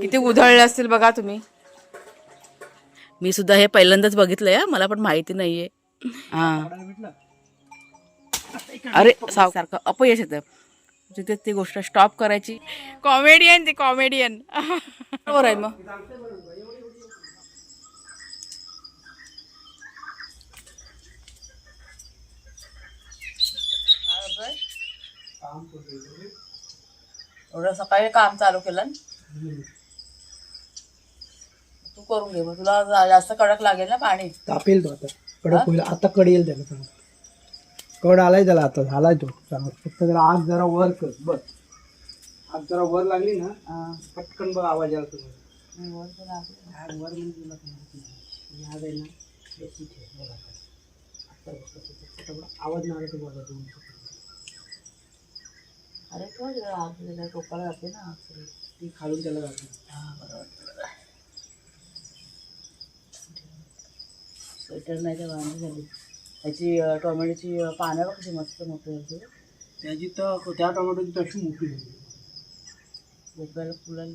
किती उधळले असतील बघा तुम्ही. मी सुद्धा हे पहिल्यांदाच बघितलंय हा. मला पण माहिती नाहीये. हा. अरे साव- सारखं अपयश येतं. तिथे ती गोष्ट स्टॉप करायची. कॉमेडियन ते कॉमेडियन बरोबर आहे मग. एवढं सकाळी काम चालू केलं? तू करून घे मग तुला जा- जास्त कडक लागेल ना पाणी. तापेल तो आता. कडक होईल. आता कड येईल त्याला चांगला. कड आलाय त्याला आता झालाय तो. चांगला. फक्त त्याला आग जरा वर कर. बस. आग जरा वर लागली ना हा. पटकन बघ आवाज तुला मी वर पण आले. आग वर म्हणजे तुला काय माहिती नाही. आणि आग आहे ना बेसी ठेव बघा आता. आता बघ कसं ते फटाफट आवाज नाही आला तर बघा तुम्ही अरे तो जरा आग त्याच्या टोकाला जाते ना. ती खालून त्याला जाते. हा, बरोबर, स्वेटर नाही तर वांगी झाली. त्याची टोमॅटोची पानं बघ कशी मस्त मोठी होती. त्याची तर त्या टोमॅटोची तशी मोठी झाली. भोपळ्याला फुलं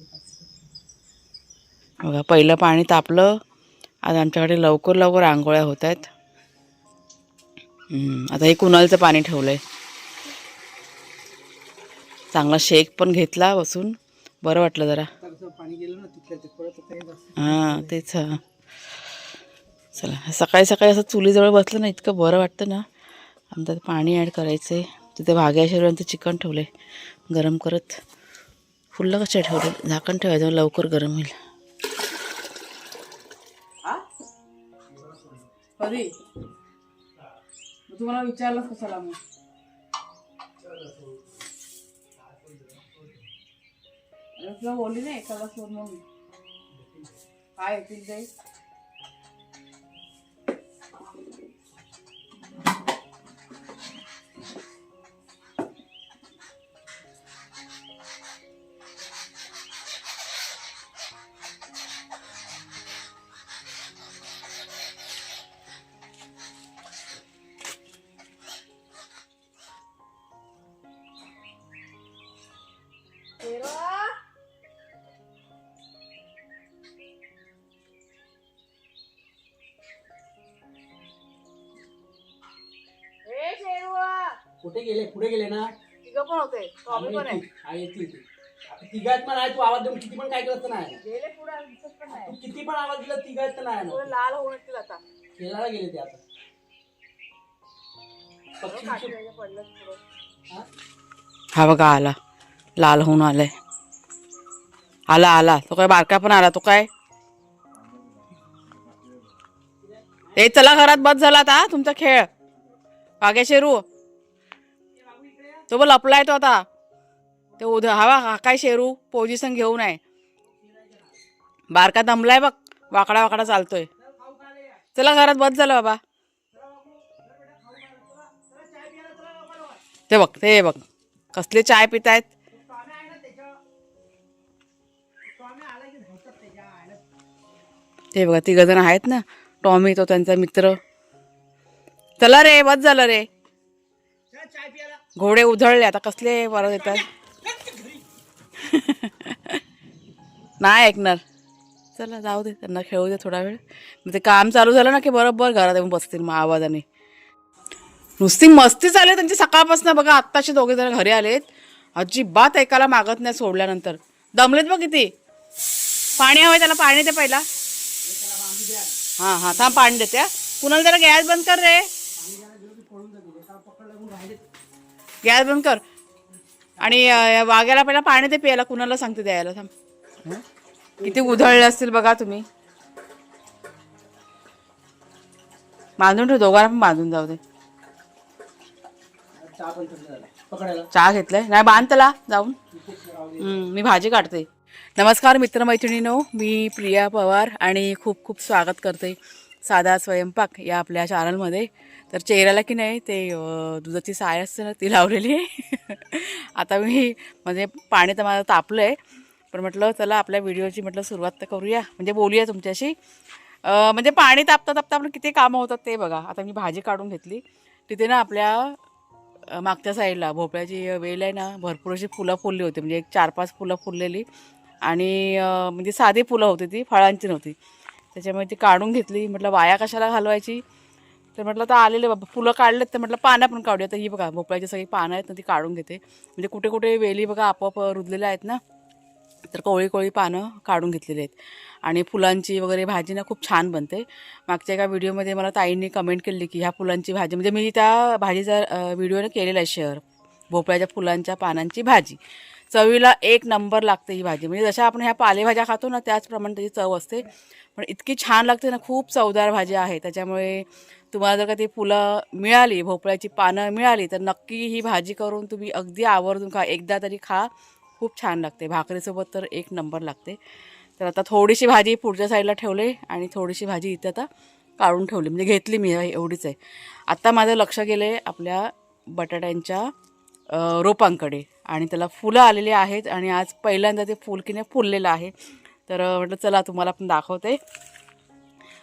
बघा पहिलं पाणी तापलं. आज आमच्याकडे लवकर लवकर आंघोळ्या होत आहेत. हम्म, आता हे कुणालचं पाणी ठेवलंय? चांगला शेक पण घेतला बसून. बरं वाटलं जरा. पाणी गेलं ना तिथल्या. हां तेच हा. चला सकाळी सकाळी असं चुलीजवळ बसलं ना इतकं बरं वाटतं ना. आमच्यात पाणी ॲड करायचं आहे तिथे भाग्या शरीरांचं चिकन ठेवलं आहे गरम करत. फुल्लं कशा ठेवलं झाकण ठेवायचं लवकर गरम होईल. तुम्हाला विचारलं कशाला मग? तुला बोलली नाही एखादा फोन म्हणून काय येतील ते? कुठे गेले? पुढे गेले ना? तिघं पण होते. टॉमी पण आहे. हा येतील ते. आता तिघात पण आहे तू आवाज देऊन किती पण काय करत नाही. गेले पुढे दिसत पण नाही तू किती पण आवाज दिला तिघात तर नाही पुढे ना लाल होऊन येतील आता. खेळायला गेले ते आता. पक्षी पडलं पुढं. हा? हा बघा आला. लाल होऊन आलाय. आला आला. तो काय बारका पण आला तो काय? ए चला घरात बस झाला आता तुमचा खेळ. बागे शेरू. तो बोल लपलाय तो आता. ते उद हवा हा काय शेरू? पोझिशन घेऊन आहे बारका दमलाय बघ वाकडा वाकडा चालतोय. चला घरात बस झालं बाबा. ते बघ ते बघ कसले चाय पितायत. ते बघा तिघ जण आहेत ना टॉमी तो त्यांचा मित्र. चला रे बस झालं रे. घोडे उधळले आता कसले परत येतात? नाही ऐकणार. चला जाऊ दे त्यांना खेळू दे थोडा वेळ. मग ते काम चालू झालं ना की बरोबर घरात येऊन बसतील मग आवाजाने. नुसती मस्ती चालू त्यांची सकाळपासून. बघा आत्ताचे दोघे जण घरी आलेत. अजिबात ऐकायला मागत नाही सोडल्यानंतर. दमलेत बघ किती. पाणी हवं त्याला पाणी दे पहिला. हां हां थांब पाणी देते कुणाला जरा गॅस बंद कर रे. गॅस बंद कर. आणि वाघ्याला पहिला पाणी दे प्यायला कुणाला सांगते द्यायला थांब. किती उधळले असतील बघा तुम्ही. बांधून ठेव दोघांना पण बांधून जाऊ दे. चहा घेतलाय. नाही बांध त्याला जाऊन. मी भाजी काढते. नमस्कार मित्रमैत्रिणीनो मी प्रिया पवार आणि खूप खूप स्वागत करते. साधा स्वयंपाक या आपल्या चॅनलमध्ये तर चेहऱ्याला की नाही ते दुधाची साय असते ना ती लावलेली. आहे आता मी म्हणजे पाणी तर माझं तापलं आहे पण म्हटलं चला आपल्या व्हिडिओची म्हटलं सुरुवात तर करूया. म्हणजे बोलूया तुमच्याशी. म्हणजे पाणी तापता तापता आपलं किती कामं होतात ते बघा. आता मी भाजी काढून घेतली. तिथे ना आपल्या मागच्या साईडला भोपळ्याची वेल आहे ना भरपूर अशी फुलं फुलली होती. म्हणजे एक चार पाच फुलं फुललेली. आणि म्हणजे साधी फुलं होती ती फळांची नव्हती. त्याच्यामुळे ती काढून घेतली. म्हटलं वाया कशाला घालवायची? तर म्हटलं तर आलेले बाबा फुलं काढलेत तर म्हटलं पानं पण काढूया. तर ही बघा भोपळ्याची सगळी पानं आहेत ना ती काढून घेते. म्हणजे कुठे कुठे वेली बघा आपोआप रुजलेल्या आहेत ना तर कोळी कोळी पानं काढून घेतलेली आहेत. आणि फुलांची वगैरे भाजी ना खूप छान बनते. मागच्या एका व्हिडिओमध्ये मला ताईंनी कमेंट केली की ह्या फुलांची भाजी म्हणजे मी त्या भाजीचा व्हिडिओने केलेला आहे शेअर भोपळ्याच्या फुलांच्या पानांची भाजी. चवीला एक नंबर लागते ही भाजी. म्हणजे जशा आपण ह्या पालेभाज्या खातो ना त्याचप्रमाणे त्याची चव असते. पण इतकी छान लागते ना खूप चवदार भाजी आहे. त्याच्यामुळे तुम्हाला जर का ती फुलं मिळाली भोपळ्याची पानं मिळाली तर नक्की ही भाजी करून तुम्ही अगदी आवर्जून खा. एकदा तरी खा. खूप छान लागते. भाकरीसोबत तर एक नंबर लागते. तर आता थोडीशी भाजी पुढच्या साईडला ठेवले आणि थोडीशी भाजी इथे आता काढून ठेवली. म्हणजे घेतली मी एवढीच आहे. आत्ता माझं लक्ष गेलं आहे आपल्या बटाट्यांच्या रोपांकडे. आणि त्याला फुलं आलेली आहेत आणि आज पहिल्यांदा ते फुलकीने की नाही फुललेलं आहे. तर म्हटलं चला तुम्हाला पण दाखवते.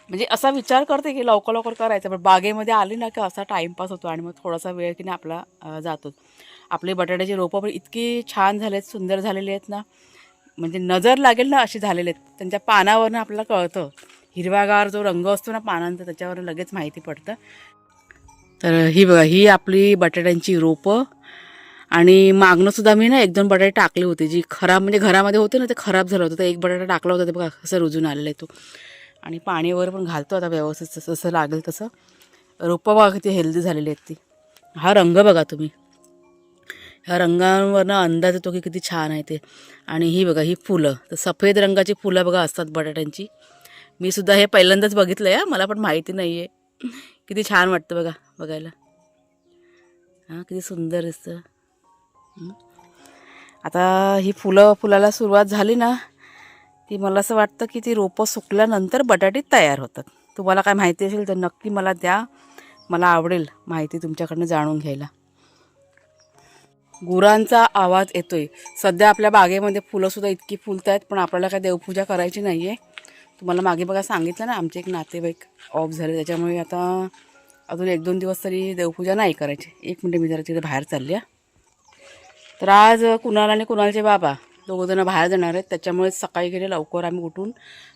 म्हणजे असा विचार करते की लवकर लवकर करायचं पण बागेमध्ये आली ना की असा टाईमपास होतो आणि मग थोडासा वेळ की नाही आपला जातो. आपले बटाट्याची रोपं पण इतकी छान झाले आहेत सुंदर झालेली आहेत ना. म्हणजे नजर लागेल ना अशी झालेली आहेत. त्यांच्या पानावरनं आपल्याला कळतं. हिरवागार जो रंग असतो ना पानांचा त्याच्यावर लगेच माहिती पडतं. तर ही बघा ही आपली बटाट्यांची रोपं. आणि मागणं सुद्धा मी ना एक दोन बटाटे टाकले होते. जी खराब म्हणजे घरामध्ये होते ना ते खराब झालं होतं. तर एक बटाटा टाकला होता ते बघा कसं रुजून आलेलं आहे तो. आणि पाणी वगैरे पण घालतो आता व्यवस्थित जसं जसं लागेल तसं. रोपं बघा किती हेल्दी झालेली आहेत ती. हा रंग बघा तुम्ही. ह्या रंगांवरनं अंदाज येतो की किती छान आहे ते. आणि ही बघा ही फुलं. तर सफेद रंगाची फुलं बघा असतात बटाट्यांची. मी सुद्धा हे पहिल्यांदाच बघितलं आहे मला पण माहिती नाही आहे किती छान वाटतं बघा बघायला. हां किती सुंदर दिसतं. आता ही फुलं फुलाला सुरुवात झाली ना ती मला असं वाटतं की ती रोपं सुकल्यानंतर बटाटे तयार होतात. तुम्हाला काय माहिती असेल तर नक्की मला द्या. मला आवडेल माहिती तुमच्याकडनं जाणून घ्यायला. गुरांचा आवाज येतोय. सध्या आपल्या बागेमध्ये फुलंसुद्धा इतकी फुलत आहेत पण आपल्याला काय देवपूजा करायची नाही आहे तुम्हाला मागे बघा सांगितलं ना आमचे एक नातेवाईक ऑफ झाले त्याच्यामुळे आता अजून एक दोन दिवस तरी देवपूजा नाही करायची. एक मिनटं मी जरा तिथे बाहेर चालली आहे तर आज कुणाल आणि कुणालचे बाबा दोघंजणं बाहेर जाणार आहेत. त्याच्यामुळे सकाळी गेले लवकर आम्ही उठून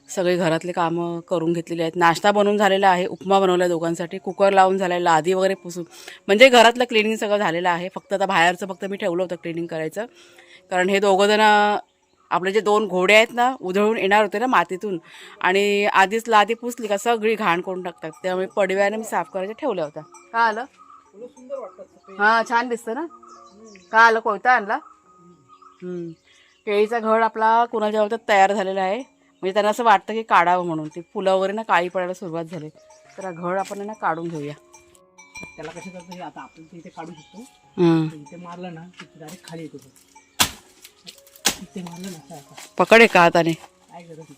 सगळे घरातले कामं करून घेतलेली आहेत. नाश्ता बनवून झालेला आहे उपमा बनवला आहे दोघांसाठी कुकर लावून झालेला आहे वगैरे पुसून. म्हणजे घरातलं क्लिनिंग सगळं झालेलं आहे. फक्त आता बाहेरचं फक्त मी ठेवलं होतं क्लिनिंग करायचं. कारण हे दोघंजणं आपले जे दोन घोडे आहेत ना उधळून येणार होते ना मातीतून. आणि आधीच लादी पुसली का सगळी घाण करून टाकतात. त्यामुळे पडव्याने मी साफ करायच्या ठेवल्या होत्या. का आलं? हां छान दिसतं ना? का आलं कोयता आणला? हम्म. केळीचा घड आपला कुणाच्या बाबतीत तयार झालेला आहे. म्हणजे त्यांना असं वाटतं की काढावं म्हणून. ती फुलं वगैरे ना काळी पडायला सुरुवात झाली. तर हा घड आपण आहे ना काढून घेऊया. त्याला कसं करतो हे आता आपण ते इथे काढू शकतो. इथे मारलं ना की डायरेक्ट खाली येतो तो. इथे मारलं ना पकड आहे का हाताने. काय नाही.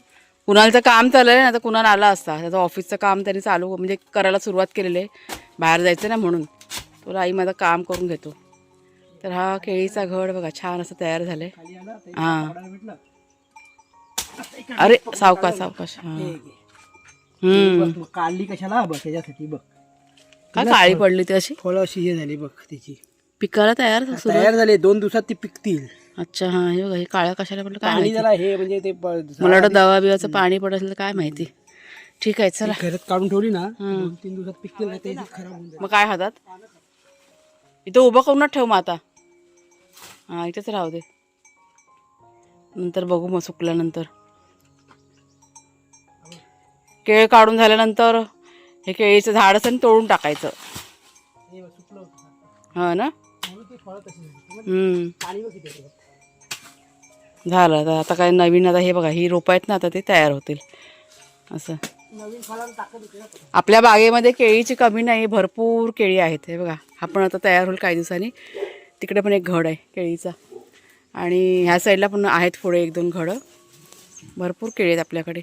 कुणालचं काम चाललंय ना तर कुणाल आला असता. त्याचं ऑफिसचं काम त्यांनी चालू म्हणजे करायला सुरुवात केलेली आहे. बाहेर जायचं ना म्हणून. तो आई माझं काम करून घेतो. तर हा केळीचा घड बघा छान असं तयार झालंय. हां. अरे सावकाश सावकाश. हम्म. काढली कशाला? बघ त्याच्यासाठी बघ. काय काळी पडली ती अशी? फळं अशी हे झाली बघ त्याची पिकाला तयार तयार झाले दोन दिवसात ती पिकतील. अच्छा हा हे बघा हे काळ्या कशाला पडलं? काय हे म्हणजे ते मला वाटतं दवा बिवाचं पाणी पडत असेल तर काय माहिती? ठीक आहे चला. घरात काढून ठेवली ना तीन दिवसात पिकतील मग काय हातात? इथं उभं करूनच ठेव मग आता. हा इथेच राहू दे. नंतर बघू मग सुकल्यानंतर. केळ काढून झाल्यानंतर हे केळीचं झाड असं तोडून टाकायचं. हे ना? झाली. झालं आता काय नवीन आता हे बघा ही रोपं आहेत ना आता ते तयार होतील. असं. आपल्या बागेमध्ये केळीची कमी नाही भरपूर केळी आहेत हे बघा. हा पण आता तयार होईल काही दिवसांनी. तिकडे पण एक घड आहे केळीचा. आणि ह्या साईडला पण आहेत पुढे एक दोन घडं. भरपूर केळी आहेत आपल्याकडे.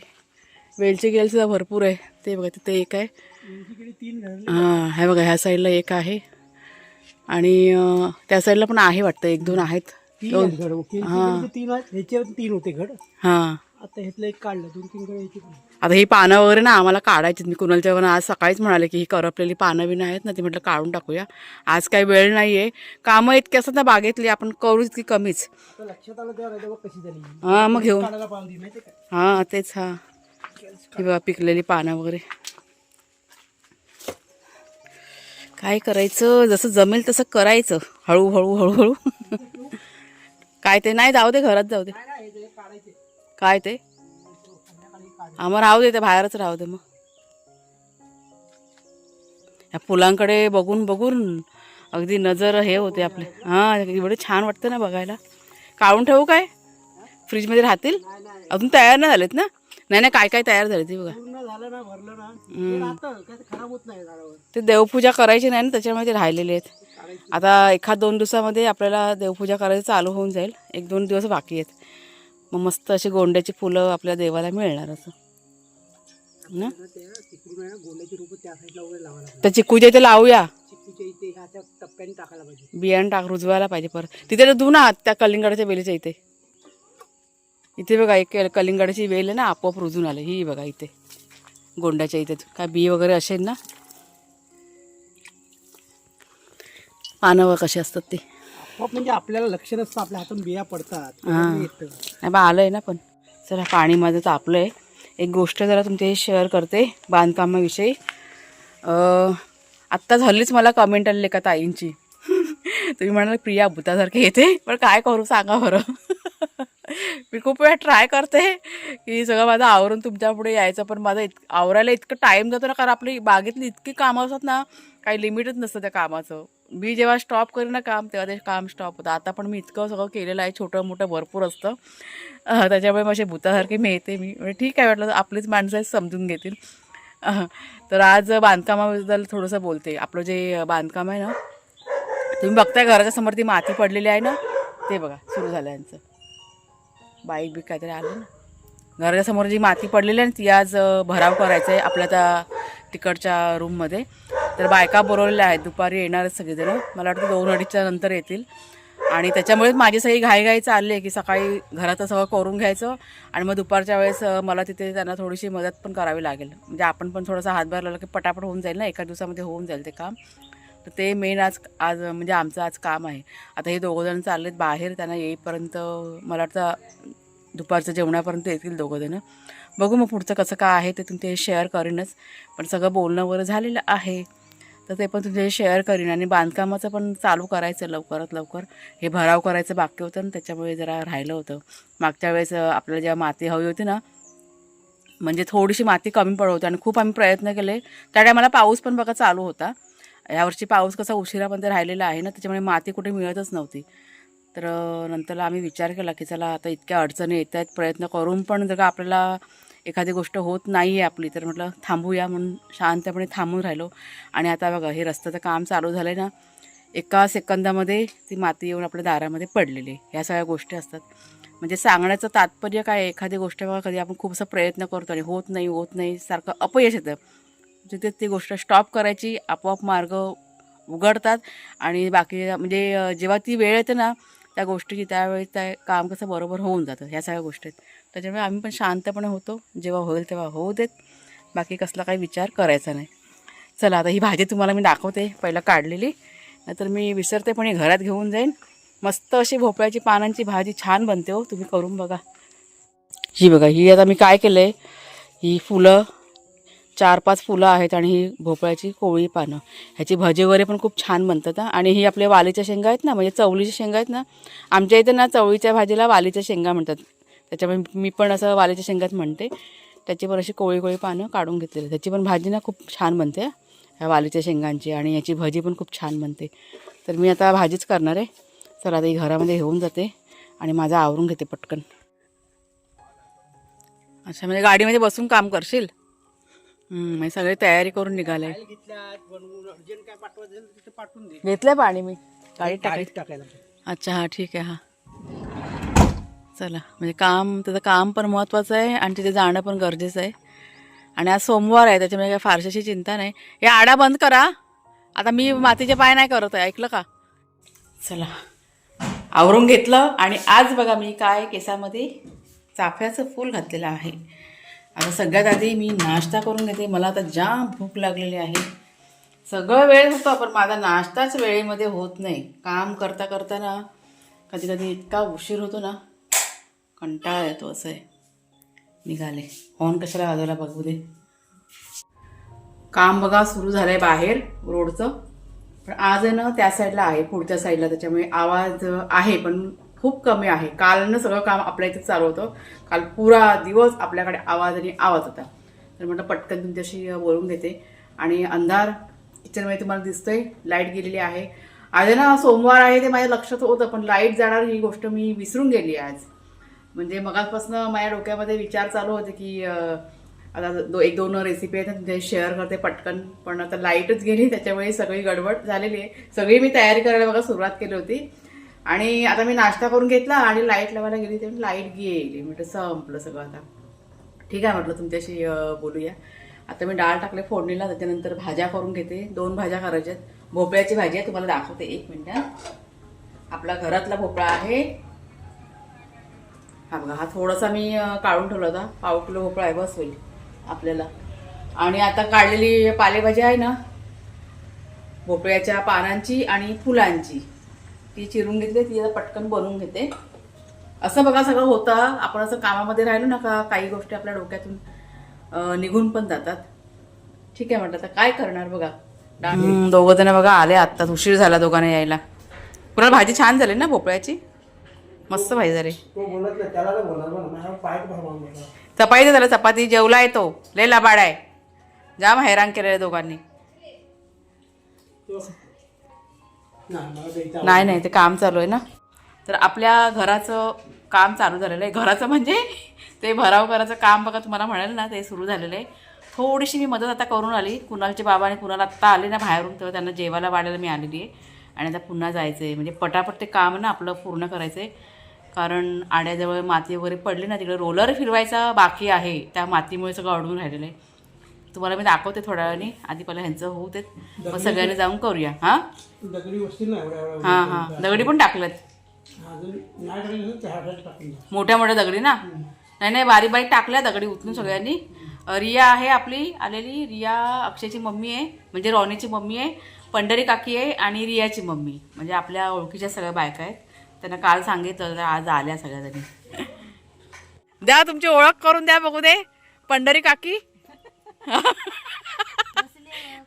वेलची केळी सुद्धा भरपूर आहे. ते बघा तिथे एक आहे. हां हे बघा ह्या साईडला एक आहे. आणि त्या साईडला पण आहे वाटतं एक दोन आहेत. तीन दोन घड. घड तीन आहेत. ह्याच्यावर तीन होते घड. हां. आता घेतलं एक काढलं दोन तीन पण आता ही पानं वगैरे ना आम्हाला काढायची मी कुणालच्या पण आज सकाळीच म्हणाले की ही करपलेली पानं बिनं आहेत ना ती म्हटलं काढून टाकूया. आज काही वेळ नाही आहे कामं इतकी असतात ना बागेतली आपण करू इतकी कमीच. हां मग घेऊन हां तेच हां. ही बघा पिकलेली पानं वगैरे. काय करायचं? जसं जमेल तसं करायचं. हळूहळू हळूहळू. काय ते? नाही जाऊ दे घरात जाऊ दे. काय ते? आम्हाला राहू दे ते बाहेरच राहू दे मग. या फुलांकडे बघून बघून अगदी नजर हे होते आपले. हां एवढे छान वाटतं ना बघायला. काढून ठेवू काय? फ्रीजमध्ये राहतील? अजून तयार नाही झालेत ना? नाही नाही काय काय तयार झाले ते बघा. पूर्ण झालं ना भरलं ना. ते देवपूजा करायची नाही ना त्याच्यामुळे ते राहिलेले आहेत. आता एखाद दोन दिवसामध्ये आपल्याला देवपूजा करायचं चालू होऊन जाईल. एक दोन दिवस बाकी आहेत. मग मस्त अशी गोंड्याची फुलं आपल्या देवाला मिळणार असं. ना? तर ते तिकडून आहे ना गोंड्याची रोपं त्या साईडला वगैरे लावायला पाहिजे तर चिकूच्या इथे लावूया. चिक्कूच्या इथे ह्याच्या टप्प्याने टाकायला पाहिजे बियाणं टाक रुजवायला पाहिजे परत. तिथे तर धू ना त्या कलिंगडाच्या वेलीच्या इथे. इथे बघा एक कलिंगडाची वेल आहे ना आपोआप रुजून आले. ही बघा इथे. गोंड्याच्या इथे. काय बी वगैरे असेल ना? पानं कशी असतात ते. आपोआप म्हणजे आपल्याला लक्ष नसतं आपल्या हातून बिया पडतात. हां. येतं. नाही बा आलं आहे ना पण. चला पाणी माझं तापलं आहे एक गोष्ट जरा तुमच्याशी शेअर करते बांधकामाविषयी. आत्ता झालीच मला कमेंट आलेली का ताईंची. तुम्ही म्हणाल प्रिया भूतासारखे येते. पण काय करू सांगा बरं. मी खूप वेळा ट्राय करते की सगळं माझं आवरून तुमच्यापुढे यायचं पण माझं इत आवरायला इतकं टाईम जातो ना कारण आपली बागेतली इतकी कामं असतात ना काही लिमिटच नसतं त्या कामाचं. मी जेव्हा स्टॉप करेन ना काम तेव्हा ते काम स्टॉप होतं. आता पण मी इतकं सगळं केलेलं आहे छोटं मोठं भरपूर असतं. त्याच्यामुळे माझे भूतासारखे मी येते मी. म्हणजे ठीक आहे वाटलं आपलीच माणसं आहेत, समजून घेतील. तर आज बांधकामाबद्दल थोडंसं बोलते. आपलं जे बांधकाम आहे ना तुम्ही बघताय घराच्या समोर ती माती पडलेली आहे ना? ते बघा सुरू झालं यांचं. बाईक बीक काहीतरी आलं ना. घराच्या समोर जी माती पडलेली आहे ना ती आज भराव करायचं आहे आपल्या त्या तिकडच्या रूममध्ये तर बायका बोलवलेल्या आहेत दुपारी येणार आहेत सगळेजण. मला वाटतं दोन अडीचच्या नंतर येतील. आणि त्याच्यामुळेच माझी सगळी घाईघाई चालली आहे की सकाळी घरात सगळं करून घ्यायचं आणि मग दुपारच्या वेळेस मला तिथे त्यांना थोडीशी मदत पण करावी लागेल. म्हणजे आपण पण थोडासा हातभार लावला की पटापट होऊन जाईल ना एका दिवसामध्ये होऊन जाईल ते काम. तर ते मेन आज आज म्हणजे आमचं आज काम आहे. आता हे दोघंजण चाललेत बाहेर त्यांना येईपर्यंत मला वाटतं दुपारचं जेवणापर्यंत येतील दोघंजणं बघू मग पुढचं कसं काय आहे ते तुमचे शेअर करीनच. पण सगळं बोलणं वगैरे झालेलं आहे. तर ते पण तुमचे शेअर करीन आणि बांधकामाचं पण चालू करायचं लवकरात लवकर. हे भराव करायचं बाकी होतं ना त्याच्यामुळे जरा राहिलं होतं. मागच्या वेळेस आपल्याला जेव्हा माती हवी होती ना म्हणजे थोडीशी माती कमी पडत होती आणि खूप आम्ही प्रयत्न केले. त्या टायमाला पाऊस पण बघा चालू होता. यावर्षी पाऊस कसा उशिरापर्यंत राहिलेला आहे ना त्याच्यामुळे माती कुठे मिळतच नव्हती. तर नंतर नंतरला आम्ही विचार केला की चला आता इतक्या अडचणी येत आहेत प्रयत्न करून पण जर का आपल्याला एखादी गोष्ट होत नाही आहे आपली तर म्हटलं थांबूया म्हणून शांतपणे थांबून राहिलो. आणि आता बघा हे रस्त्याचं काम चालू झालं आहे ना एका सेकंदामध्ये ती माती येऊन आपल्या दारामध्ये पडलेली आहे. ह्या सगळ्या गोष्टी असतात. म्हणजे सांगण्याचं तात्पर्य काय एखादी गोष्ट बघा कधी आपण खूप असा प्रयत्न करतो आणि होत नाही होत नाही सारखं अपयश येतं. तिथे ती गोष्ट स्टॉप करायची आपोआप मार्ग उघडतात आणि बाकी म्हणजे जेव्हा ती वेळ येते ना त्या गोष्टीची त्यावेळी त्या काम कसं बरोबर होऊन जातं ह्या सगळ्या गोष्टी आहेत. त्याच्यामुळे आम्ही पण शांतपणे होतो. जेव्हा होईल तेव्हा होऊ देत. बाकी कसला काही विचार करायचा नाही. चला आता ही भाजी तुम्हाला मी दाखवते पहिलं काढलेली. नाहीतर मी विसरते पण हे घरात घेऊन जाईन. मस्त अशी भोपळ्याची पानांची भाजी छान बनते हो. तुम्ही करून बघा. ही बघा ही आता मी काय केलं आहे ही फुलं चार पाच फुलं आहेत आणि ही भोपळ्याची कोवळी पानं. ह्याची भजी वगैरे पण खूप छान बनतात आणि ही आपल्या वालीच्या शेंगा आहेत ना म्हणजे चवळीच्या शेंगा आहेत ना आमच्या इथे ना चवळीच्या भाजीला वालीच्या शेंगा म्हणतात. त्याच्यामुळे मी पण असं वालीच्या शेंगात म्हणते. त्याची पण अशी कोळी कोळी पानं काढून घेतलेली. त्याची पण भाजी ना खूप छान बनते ह्या वालीच्या शेंगांची. आणि याची भजी पण खूप छान बनते. तर मी आता भाजीच करणार आहे. तर आता ही घरामध्ये घेऊन जाते आणि माझं आवरून घेते पटकन. अच्छा म्हणजे गाडीमध्ये बसून काम करशील? हम्म, म्हणजे सगळी तयारी करून निघाले. फाईल घेतल्यात बनवून अर्जंट काय पाठवायचं असेल तर तिथे पाठवून दे. घेतलं पाणी मी. गाडीत गाडीत टाकायला अच्छा हा ठीक आहे हा. चला म्हणजे काम त्याचं काम पण महत्त्वाचं आहे आणि तिथे जाणं पण गरजेचं आहे. आणि आज सोमवार आहे त्याच्यामुळे काही फारशीची चिंता नाही. हे आडा बंद करा. आता मी मातीचे पाय नाही करत आहे ऐकलं का? चला. आवरून घेतलं आणि आज बघा मी काय केसामध्ये चाफ्याचं फूल घातलेलं आहे. आता सगळ्यात आधी मी नाश्ता करून घेते. मला आता जाम भूक लागलेली आहे. सगळं वेळ होतो पण माझा नाश्ताच वेळेमध्ये होत नाही. काम करता करता ना कधी कधी इतका उशीर होतो ना कंटाळा येतो असं आहे निघाले. हॉर्न कशाला वाजवायला बघू दे. काम बघा सुरू झालंय बाहेर रोडचं. पण आज आहे ना त्या साईडला आहे. पुढच्या साईडला त्याच्यामुळे आवाज आहे पण खूप कमी आहे. कालनं सगळं काम आपल्या इथे चालू होतं. काल पुरा दिवस आपल्याकडे आवाज आणि आवाज होता. तर म्हटलं पटकन तुमच्याशी बोलून घेते. आणि अंधार किचनमध्ये तुम्हाला दिसतंय. लाइट गेलेली आहे. आज ना सोमवार आहे ते माझ्या लक्षात होतं पण लाइट जाणार ही गोष्ट मी विसरून गेली आज. म्हणजे मगापासून माझ्या डोक्यामध्ये विचार चालू होते की आता दो एक दोन रेसिपी आहेत ते शेअर करते पटकन. पण आता लाईटच गेली त्याच्यामुळे सगळी गडबड झालेली आहे. सगळी मी तयारी करायला बघा सुरुवात केली होती. आणि आता मी नाश्ता करून घेतला आणि लाइट लावायला गेली तेव्हा लाइट गेली म्हटलं संपलं सगळं आता. ठीक आहे म्हटलं तुमच्याशी बोलूया. आता मी डाळ टाकले फोडणीला त्याच्यानंतर भाज्या करून घेते. दोन भाज्या करायच्यात. भोपळ्याची भाजी आहे तुम्हाला दाखवते एक मिनटं. आपला घरातला भोपळा आहे. हा बघा हा थोडासा मी काढून ठेवला होता. पाव किलो भोपळा आहे बस होईल आपल्याला. आणि आता काढलेली पालेभाजी आहे ना भोपळ्याच्या पानांची आणि फुलांची. ती चिरून घेतली ती आता पटकन बनवून घेते. असं बघा सगळं होतं. आपण असं कामामध्ये राहिलो ना का काही गोष्टी आपल्या डोक्यातून निघून पण जातात. ठीक आहे म्हटलं आता काय करणार बघा? दोघं जण बघा आले आत्ताच. उशीर झाला दोघांना यायला. कुणाला भाजी छान झाली ना भोपळ्याची? मस्त भाजी झाली. चपाती झालं चपाती. जेवला येतो लय लबाड आहे. जाम हैराण केलेलं दोघांनी. नाही नाही ते काम चालू आहे ना. तर आपल्या घराचं काम चालू झालेलं आहे. घराचं म्हणजे ते भराव करायचं काम बघा तुम्हाला म्हणाल ना ते सुरू झालेलं आहे. थोडीशी मी मदत आता करून आली. कुणालचे बाबा आणि कुणाला आत्ता आले ना बाहेरून तेव्हा त्यांना जेवायला वाढायला मी आलेली आहे. आणि आता पुन्हा जायचं आहे म्हणजे पटापट ते काम ना आपलं पूर्ण करायचं आहे कारण आड्याजवळ माती वगैरे पडली ना तिकडे रोलर फिरवायचा बाकी आहे. त्या मातीमुळे सगळं अडून राहिलेलं आहे. तुम्हाला मी दाखवते थोड्या वेळाने. आधी पहिला ह्यांचं होऊ देत. मग सगळ्यांनी जाऊन करूया. हां? हां हां. दगडी पण टाकल्यात. अजून नाही टाकली तर त्या हातात टाकून द्या. मोठ्या मोठ्या दगडी ना? नाही नाही बारीक बारीक टाकल्या दगडी उचलून सगळ्यांनी. रिया आहे आपली आलेली. रिया अक्षयची मम्मी आहे म्हणजे रॉनीची मम्मी आहे पंढरी काकी आहे आणि रियाची मम्मी. म्हणजे आपल्या ओळखीच्या सगळ्या बायका आहेत. त्यांना काल सांगितलं तर आज आल्या सगळ्याजणी द्या तुमची ओळख करून द्या बघू दे. पंढरी काकी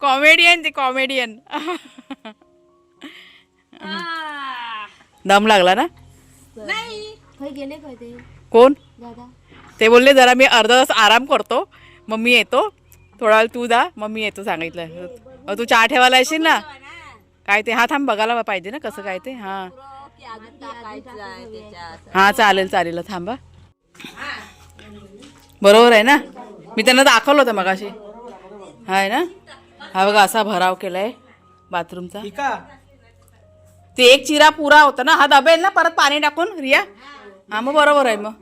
कॉमेडियन ते कॉमेडियन. दम लागला ना? गेले कोण? दादा. ते बोलले जरा मी अर्धा तास आराम करतो. मम्मी येतो. थोडा वेळ तू जा मम्मी येतो सांगितलं. तू चहा ठेवायला येशील ना? काय ते हा थांब बघायला पाहिजे ना कसं काय ते हा. हा चालेल चालेल थांबा बरोबर आहे ना? मी त्यांना दाखवलं होतं मगाशी. आहे ना? हा बघा असा भराव केलाय बाथरूमचा. ते एक चिरा पुरा होता ना हा दबेल ना परत पाणी टाकून रिया? हा मग बरोबर आहे मग.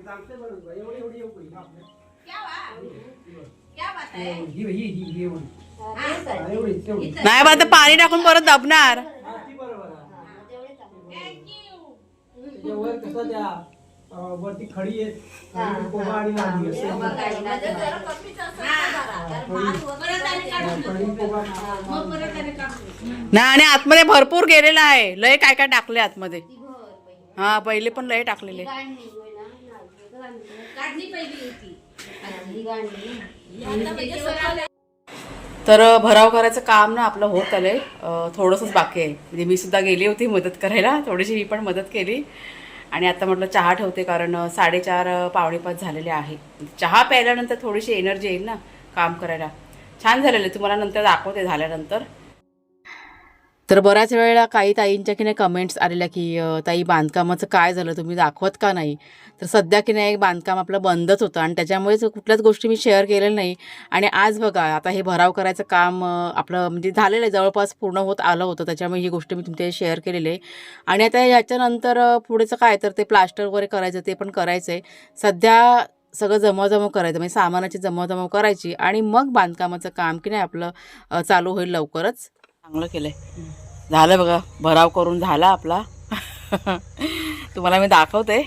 ही ही ही ही नाही बरं ते पाणी टाकून परत दबणार. हा, वरती खडी आहे आणि कोबा. असं. नाही आणि आतमध्ये भरपूर गेलेला आहे. लय काय काय टाकले आतमध्ये. हा पहिले पण लय टाकलेले. तर भराव करायचं काम ना आपलं होत आलंय. थोडंसंच बाकी आहे. म्हणजे मी सुद्धा गेली होती मदत करायला. थोडीशी मी पण मदत केली. आणि आता म्हटलं चहा ठेवते कारण साडेचार पावणेपाच झालेले आहे. चहा प्यायल्यानंतर थोडीशी एनर्जी येईल ना काम करायला. छान झालेलं तुम्हाला नंतर दाखवते झाल्यानंतर. तर बऱ्याच वेळेला काही ताईंच्या की नाही कमेंट्स आलेल्या की ताई बांधकामाचं काय झालं? तुम्ही दाखवत का नाही? तर सध्या की नाही बांधकाम आपलं बंदच होतं आणि त्याच्यामुळेच कुठल्याच गोष्टी मी शेअर केलेल्या नाही. आणि आज बघा आता हे भराव करायचं काम आपलं म्हणजे झालेलं आहे. जवळपास पूर्ण होत आलं होतं त्याच्यामुळे ही गोष्ट मी तुमच्या शेअर केलेली आहे. आणि आता याच्यानंतर पुढेचं काय? तर ते प्लास्टर वगैरे करायचं ते पण करायचं आहे सध्या सगळं जमवाजमव करायचं म्हणजे सामानाची जमवाजमव करायची आणि मग बांधकामाचं काम की नाही आपलं चालू होईल लवकरच. चांगलं केलं आहे झालं बघा भराव करून झाला आपला. तुम्हाला मी दाखवते.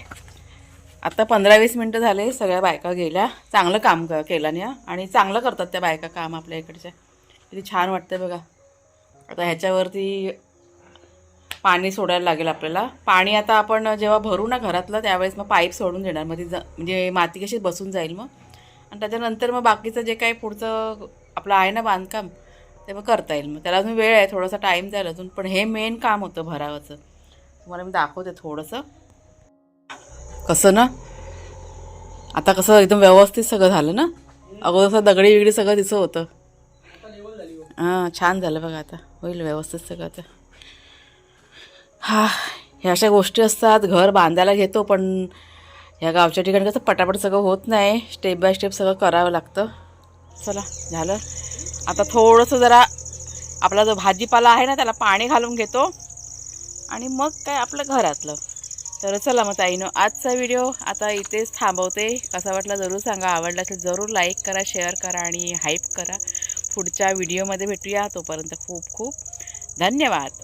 आता पंधरा वीस मिनटं झाले सगळ्या बायका गेल्या. चांगलं काम क केलं नाही आणि चांगलं करतात त्या बायका काम आपल्या इकडच्या. किती छान वाटतं बघा. आता ह्याच्यावरती पाणी सोडायला लागेल आपल्याला. पाणी आता आपण जेव्हा भरू ना घरातलं त्यावेळेस मग पाईप सोडून देणार. मग ती ज म्हणजे माती कशी बसून जाईल मग. आणि त्याच्यानंतर मग बाकीचं जे काही पुढचं आपलं आहे ना बांधकाम ते मग करता येईल मग. त्याला अजून वेळ आहे थोडासा टाईम जाईल अजून. पण हे मेन काम होतं भरावाचं. तुम्हाला मी दाखवते थोडंसं. कसं ना? आता कसं एकदम व्यवस्थित सगळं झालं ना? अगोदर असं दगडी बिगडी सगळं तिचं होतं. हां छान झालं बघा आता. होईल व्यवस्थित सगळं आता. हा ह्या अशा गोष्टी असतात. घर बांधायला घेतो पण ह्या गावच्या ठिकाणी कसं पटापट सगळं होत नाही. स्टेप बाय स्टेप सगळं करावं लागतं. चला झालं. आता थोडंसं जरा आपला जो भाजीपाला आहे ना त्याला पाणी घालून घेतो. आणि मग काय आपलं घरातलं. तर चला मग ताईनो आजचा व्हिडिओ आता इथेच थांबवते. कसा वाटला जरूर सांगा आवडला तर जरूर लाईक करा शेअर करा आणि हाईप करा. पुढच्या व्हिडिओमध्ये भेटूया. तोपर्यंत खूप खूप धन्यवाद.